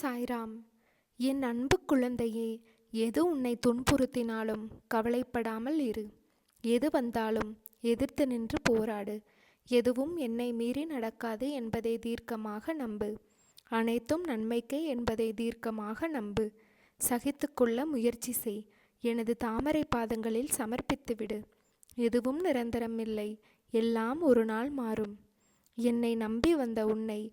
சாய்ராம் என் அன்பு குழந்தையே எது உன்னை துன்புறுத்தினாலும் கவலைப்படாமல் இரு. எது வந்தாலும் எதிர்த்து நின்று போராடு. எதுவும் என்னை மீறி நடக்காது என்பதை தீர்க்கமாக நம்பு. அனைத்தும் நன்மைக்கே என்பதை தீர்க்கமாக நம்பு. சகித்துக்கொள்ள முயற்சி செய். எனது தாமரை பாதங்களில் சமர்ப்பித்துவிடு எதுவும் நிரந்தரமில்லை எல்லாம் ஒரு நாள் மாறும். என்னை நம்பி வந்த உன்னை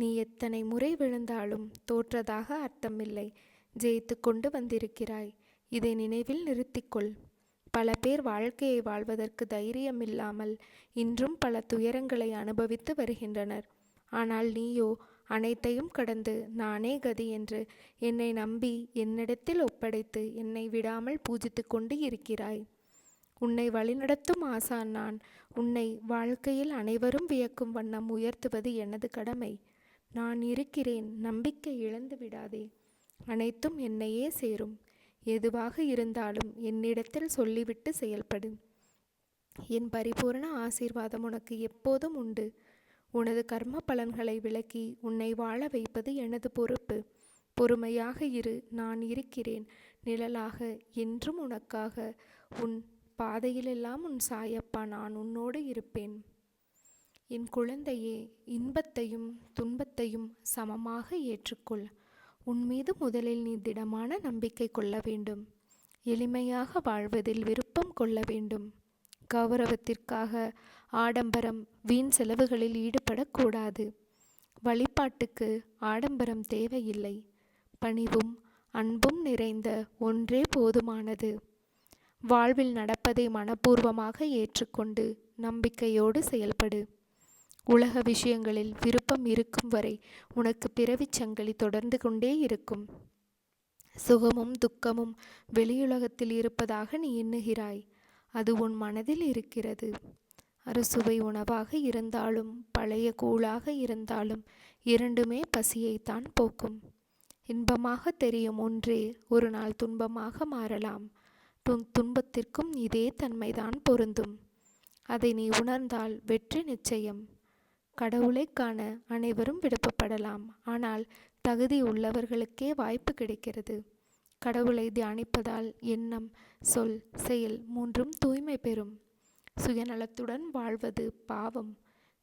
நீ எத்தனை முறை விழுந்தாலும் தோற்றதாக அர்த்தமில்லை. ஜெயித்து கொண்டு வந்திருக்கிறாய். இதை நினைவில் நிறுத்திக்கொள். பல பேர் வாழ்க்கையை வாழ்வதற்கு தைரியம் இல்லாமல் இன்றும் பல துயரங்களை அனுபவித்து வருகின்றனர். ஆனால் நீயோ அனைத்தையும் கடந்து நானே கதி என்று என்னை நம்பி என்னிடத்தில் ஒப்படைத்து என்னை விடாமல் பூஜித்து கொண்டு இருக்கிறாய். உன்னை வழிநடத்தும் ஆசான் நான். உன்னை வாழ்க்கையில் அனைவரும் வியக்கும் வண்ணம் உயர்த்துவது எனது கடமை. நான் இருக்கிறேன் நம்பிக்கை இழந்து விடாதே. அனைத்தும் என்னையே சேரும். எதுவாக இருந்தாலும் என்னிடத்தில் சொல்லிவிட்டு செயல்படும் என் பரிபூரண ஆசீர்வாதம் உனக்கு எப்போதும் உண்டு. உனது கர்ம பலன்களை விளக்கி உன்னை வாழ வைப்பது எனது பொறுப்பு. பொறுமையாக இரு நான் இருக்கிறேன். நிழலாக என்றும் உனக்காக. உன் பாதையிலெல்லாம் உன் சாயப்பா நான் உன்னோடு இருப்பேன். என் குழந்தையே இன்பத்தையும் துன்பத்தையும் சமமாக ஏற்றுக்கொள். உன் மீது முதலில் நீ திடமான நம்பிக்கை கொள்ள வேண்டும். எளிமையாக வாழ்வதில் விருப்பம் கொள்ள வேண்டும். கௌரவத்திற்காக ஆடம்பரம் வீண் செலவுகளில் ஈடுபடக்கூடாது. வழிபாட்டுக்கு ஆடம்பரம் தேவையில்லை. பணிவும் அன்பும் நிறைந்த ஒன்றே போதுமானது. வாழ்வில் நடப்பதை மனப்பூர்வமாக ஏற்றுக்கொண்டு நம்பிக்கையோடு செயல்படு. உலக விஷயங்களில் விருப்பம் இருக்கும் வரை உனக்கு பிறவிச் சங்கிலி தொடர்ந்து கொண்டே இருக்கும். சுகமும் துக்கமும் வெளியுலகத்தில் இருப்பதாக நீ எண்ணுகிறாய். அது உன் மனதில் இருக்கிறது. அறுசுவை உணவாக இருந்தாலும் பழைய கூழாக இருந்தாலும் இரண்டுமே பசியைத்தான் போக்கும். இன்பமாக தெரியும் ஒன்றே ஒரு நாள் துன்பமாக மாறலாம். துன் துன்பத்திற்கும் இதே தன்மைதான் பொருந்தும். அதை நீ உணர்ந்தால் வெற்றி நிச்சயம். கடவுளை காண அனைவரும் விருப்பப்படலாம். ஆனால் தகுதி உள்ளவர்களுக்கே வாய்ப்பு கிடைக்கிறது. கடவுளை தியானிப்பதால் எண்ணம் சொல் செயல் மூன்றும் தூய்மை பெறும். சுயநலத்துடன் வாழ்வது பாவம்.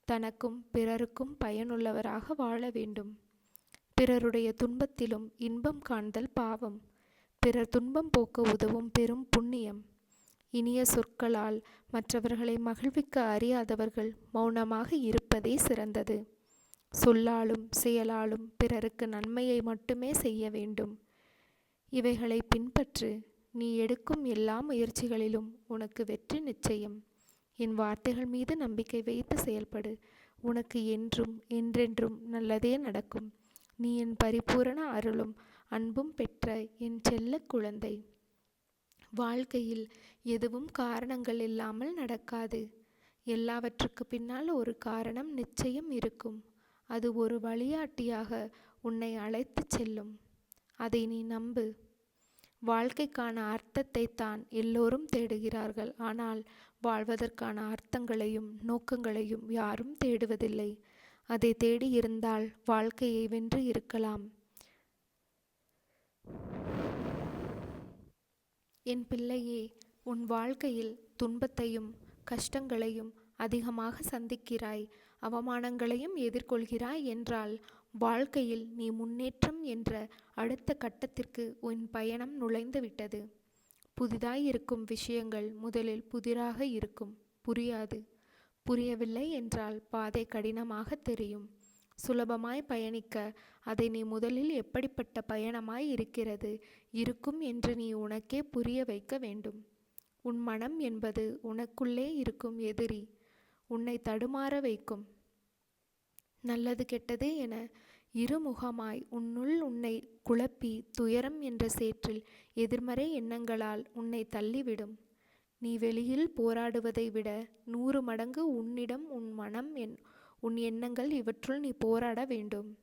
தனக்கும் பிறருக்கும் பயனுள்ளவராக வாழ வேண்டும். பிறருடைய துன்பத்திலும் இன்பம் காண்தல் பாவம். பிறர் துன்பம் போக்க உதவும் பெரும் புண்ணியம். இனிய சொற்களால் மற்றவர்களை மகிழ்விக்க அறியாதவர்கள் மௌனமாக இருப்பதே சிறந்தது. சொல்லாலும் செயலாலும் பிறருக்கு நன்மையை மட்டுமே செய்ய வேண்டும். இவைகளை பின்பற்று நீ எடுக்கும் எல்லா முயற்சிகளிலும் உனக்கு வெற்றி நிச்சயம். என் வார்த்தைகள் மீது நம்பிக்கை வைத்து செயல்படு. உனக்கு என்றும் என்றென்றும் நல்லதே நடக்கும். நீ என் பரிபூரண அருளும் அன்பும் பெற்ற என் செல்ல குழந்தை. வாழ்க்கையில் எதுவும் காரணங்கள் இல்லாமல் நடக்காது. எல்லாவற்றுக்கு பின்னால் ஒரு காரணம் நிச்சயம் இருக்கும். அது ஒரு வழிகாட்டியாக உன்னை அழைத்துச் செல்லும். அதை நீ நம்பு. வாழ்க்கைக்கான அர்த்தத்தை தான் எல்லோரும் தேடுகிறார்கள். ஆனால் வாழ்வதற்கான அர்த்தங்களையும் நோக்கங்களையும் யாரும் தேடுவதில்லை. அதை தேடி இருந்தால் வாழ்க்கையை வென்று இருக்கலாம். என் பிள்ளையே உன் வாழ்க்கையில் துன்பத்தையும் கஷ்டங்களையும் அதிகமாக சந்திக்கிறாய். அவமானங்களையும் எதிர்கொள்கிறாய் என்றால் வாழ்க்கையில் நீ முன்னேற்றம் என்ற அடுத்த கட்டத்திற்கு உன் பயணம் நுழைந்துவிட்டது புதிதாய் இருக்கும் விஷயங்கள் முதலில் புதிராக இருக்கும். புரியாது. புரியவில்லை என்றால் பாதை கடினமாக தெரியும். சுலபமாய் பயணிக்க அதை நீ முதலில் எப்படிப்பட்ட பயணமாய் இருக்கிறது? இருக்கும் என்று நீ உனக்கே புரிய வைக்க வேண்டும். உன் மனம் என்பது உனக்குள்ளே இருக்கும் எதிரி. உன்னை தடுமாற வைக்கும். நல்லது கெட்டது என இருமுகமாய் உன்னுள் உன்னை குழப்பி துயரம் என்ற சேற்றில் எதிர்மறை எண்ணங்களால் உன்னை தள்ளிவிடும். நீ வெளியில் போராடுவதை விட நூறு மடங்கு உன்னிடம் உன் மனம் என் உன் எண்ணங்கள் இவற்றுள் நீ போராட வேண்டும்.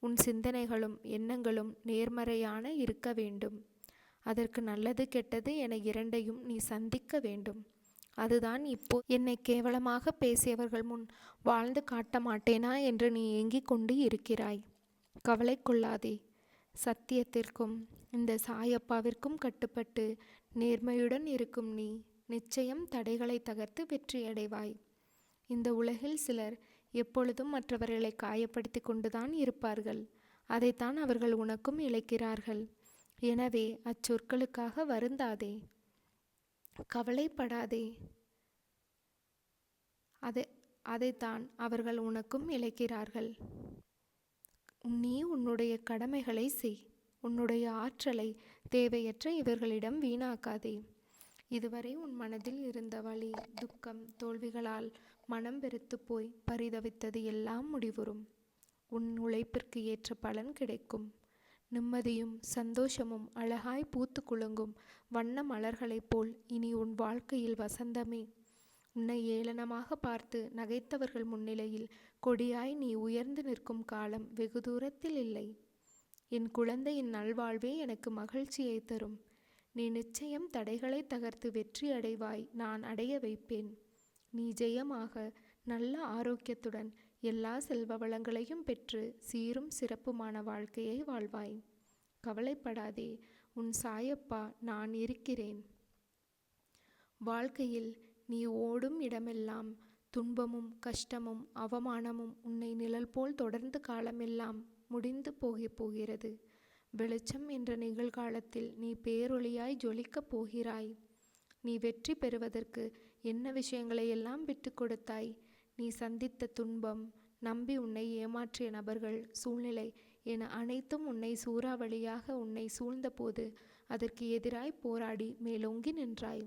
உன் சிந்தனைகளும் எண்ணங்களும் நேர்மறையான இருக்க வேண்டும். அதற்கு நல்லது கெட்டது என இரண்டையும் நீ சந்திக்க வேண்டும். அதுதான் இப்போ என்னை கேவலமாக பேசியவர்கள் முன் வாழ்ந்து காட்ட மாட்டேனா என்று நீ ஏங்கிக் கொண்டு இருக்கிறாய். கவலை கொள்ளாதே. சத்தியத்திற்கும் இந்த சாயப்பாவிற்கும் கட்டுப்பட்டு நேர்மையுடன் இருக்கும் நீ நிச்சயம் தடைகளை தகர்த்து வெற்றியடைவாய். இந்த உலகில் சிலர் எப்பொழுதும் மற்றவர்களை காயப்படுத்தி கொண்டுதான் இருப்பார்கள். அதைத்தான் அவர்கள் உனக்கும் இழைக்கிறார்கள். எனவே அச்சொற்களுக்காக வருந்தாதே. கவலைப்படாதே. அதை அதைத்தான் அவர்கள் உனக்கும் இழைக்கிறார்கள். நீ உன்னுடைய கடமைகளை செய். உன்னுடைய ஆற்றலை தேவையற்ற இவர்களிடம் வீணாக்காதே. இதுவரை உன் மனதில் இருந்த வலி துக்கம் தோல்விகளால் மனம் வெறுத்து போய் பரிதவித்தது எல்லாம் முடிவுறும். உன் உழைப்பிற்கு ஏற்ற பலன் கிடைக்கும். நிம்மதியும் சந்தோஷமும் அழகாய் பூத்து குலுங்கும் வண்ண மலர்களைப் போல் இனி உன் வாழ்க்கையில் வசந்தமே. உன்னை ஏளனமாக பார்த்து நகைத்தவர்கள் முன்னிலையில் கொடியாய் நீ உயர்ந்து நிற்கும் காலம் வெகு தூரத்தில் இல்லை. என் குழந்தையின் நல்வாழ்வே எனக்கு மகிழ்ச்சியை தரும். நீ நிச்சயம் தடைகளை தகர்த்து வெற்றி அடைவாய் நான் அடைய வைப்பேன். நீ ஜெயமாக நல்ல ஆரோக்கியத்துடன் எல்லா செல்வ வளங்களையும் பெற்று சீரும் சிறப்புமான வாழ்க்கையை வாழ்வாய். கவலைப்படாதே உன் சாயப்பா நான் இருக்கிறேன். வாழ்க்கையில் நீ ஓடும் இடமெல்லாம் துன்பமும் கஷ்டமும் அவமானமும் உன்னை நிழல் போல் தொடர்ந்து காலமெல்லாம் முடிந்து போகப் போகிறது. வெளிச்சம் என்ற நிகழ்காலத்தில் நீ பேரொளியாய் ஜொலிக்கப் போகிறாய். நீ வெற்றி பெறுவதற்கு என்ன விஷயங்களை எல்லாம் விட்டு கொடுத்தாய்? நீ சந்தித்த துன்பம் நம்பி உன்னை ஏமாற்றிய நபர்கள் சூழ்நிலை என அனைத்தும் உன்னை சூறாவளியாக உன்னை சூழ்ந்தபோது அதற்கு எதிராய் போராடி மேலோங்கி நின்றாய்.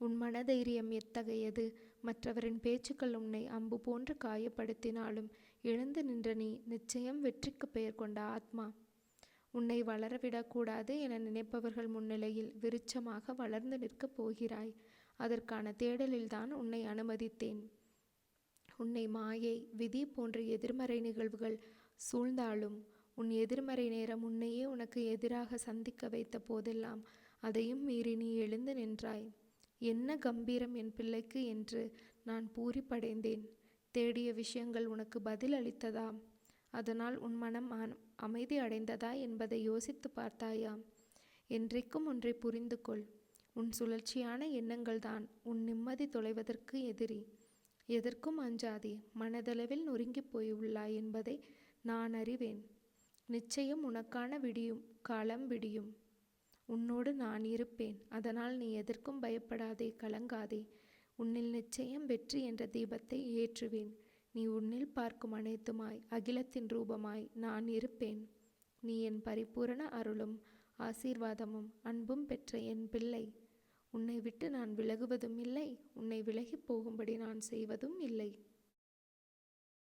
உன் மனதைரியம் எத்தகையது? மற்றவரின் பேச்சுக்கள் உன்னை அம்பு போன்று காயப்படுத்தினாலும் எழுந்து நின்ற நீ நிச்சயம் வெற்றிக்கு பெயர் கொண்ட ஆத்மா. உன்னை வளரவிடக்கூடாது என நினைப்பவர்கள் முன்னிலையில் விருட்சமாக வளர்ந்து நிற்கப் போகிறாய். அதற்கான தேடலில்தான் உன்னை அனுமதித்தேன். உன்னை மாயை விதி போன்ற எதிர்மறை நிகழ்வுகள் சூழ்ந்தாலும் உன் எதிர்மறை நேரம் உன்னையே உனக்கு எதிராக சந்திக்க வைத்த போதெல்லாம் அதையும் மீறி நீ எழுந்து நின்றாய். என்ன கம்பீரம் என் பிள்ளைக்கு என்று நான் பூரிப்படைந்தேன். தேடிய விஷயங்கள் உனக்கு பதில் அளித்ததா? அதனால் உன் மனம் அமைதி அடைந்ததா என்பதை யோசித்து பார்த்தாயா? என்றைக்கும் ஒன்றை புரிந்து கொள் உன் சுழற்சியான எண்ணங்கள் தான் உன் நிம்மதி தொலைவதற்கு எதிரி. எதற்கும் அஞ்சாதே மனதளவில் நொறுங்கி போய் உள்ளாய் என்பதை நான் அறிவேன். நிச்சயம் உனக்கான விடியும் காலம் விடியும். உன்னோடு நான் இருப்பேன் அதனால் நீ எதற்கும் பயப்படாதே கலங்காதே. உன்னில் நிச்சயம் வெற்றி என்ற தீபத்தை ஏற்றுவேன். நீ உன்னில் பார்க்கும் அனைத்துமாய் அகிலத்தின் ரூபமாய் நான் இருப்பேன். நீ என் பரிபூரண அருளும் ஆசீர்வாதமும் அன்பும் பெற்ற என் பிள்ளை. உன்னை விட்டு நான் விலகுவதும் இல்லை. உன்னை விலகிப் போகும்படி நான் செய்வதும் இல்லை.